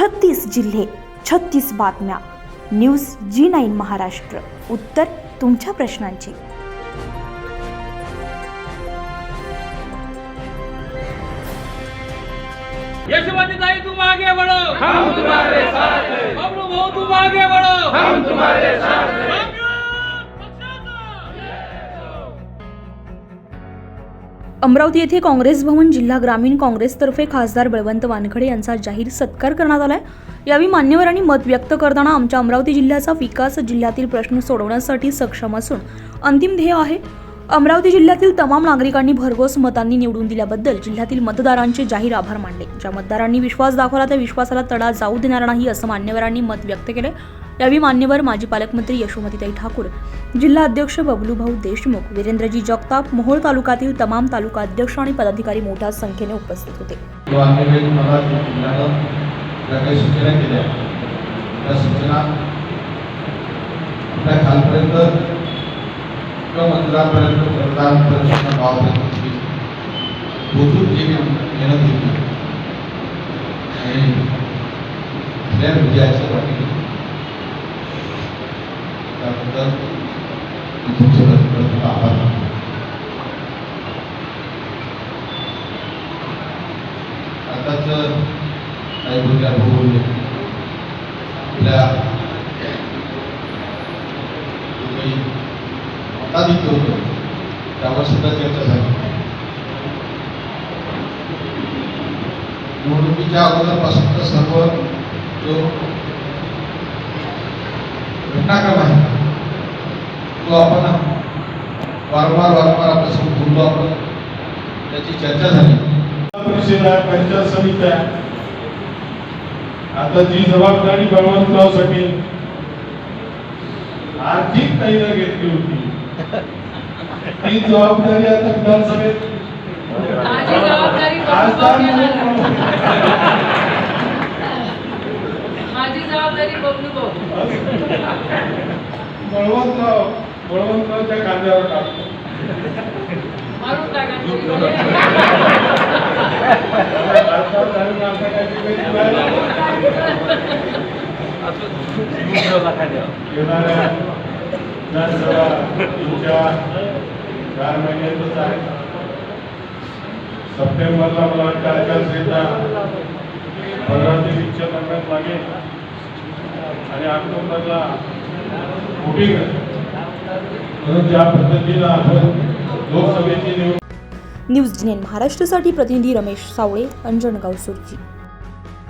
छत्तीस जिल्हे छत्तीस बातम्या. News G nine Maharashtra. उत्तर तुमच्या प्रश्नांची. हम तुम्हारे साथ. अमरावती येथे काँग्रेस भवन जिल्हा ग्रामीण काँग्रेसतर्फे खासदार बळवंत वानखडे यांचा जाहीर सत्कार करण्यात आलाय. यावेळी मान्यवरांनी मत व्यक्त करताना आमच्या अमरावती जिल्ह्याचा विकास जिल्ह्यातील प्रश्न सोडवण्यासाठी सक्षम असून अंतिम ध्येय आहे. अमरावती जिल्ह्यातील तमाम नागरिकांनी भरघोस मतांनी निवडून दिल्याबद्दल जिल्ह्यातील मतदारांचे जाहीर आभार मानले. ज्या मतदारांनी विश्वास दाखवला त्या विश्वासाला तडा जाऊ देणार नाही असं मान्यवरांनी मत व्यक्त केले यावेळी मान्यवर माजी पालकमंत्री यशोमतीताई ठाकूर जिल्हा अध्यक्ष बबलू भाऊ देशमुख वीरेंद्रजी जगताप मोहोळ तालुक्यातील तमाम तालुका अध्यक्ष आणि पदाधिकारी मोठ्या संख्येने उपस्थित होते. त्या आणि विजयाच्या वाटी त्याबद्दल मी तुमचे प्रथम आभार आताच काही गोष्टी अनुभवले आपल्या जो काही मताधिक्य होतं. त्यावर सुद्धा चर्चा झाली. निवडणुकीच्या अगोदरपासून तर सर्व जो घटनाक्रम तो आपण वारंवार वारंवार आपल्यासमोर बोललो आपण. त्याची चर्चा झाली. परिषद आहे पंचायत समिती आहे. आता जी जबाबदारी बळवंतरावसाठी आर्थिक ताईनं घेतली होती. ती जबाबदारी आता विधानसभेत खासदार म्हणून घेणार. भाऊ बळवंतराव बळवंतरावच्या खांद्यावर टाकतो. येणाऱ्या विधानसभा तुमच्या चार महिन्यातच आहे सप्टेंबरला मला वाटतं आचारसंहिता पंधरा ते वीसच्या दरम्यान लागेल आणि ऑक्टोबरला वोटिंग. म्हणून ज्या पद्धतीनं आपण लोकसभेची निवडणूक न्यूज जिनेन महाराष्ट्रासाठी प्रतिनिधी रमेश सावळे अंजनगाव सुरजी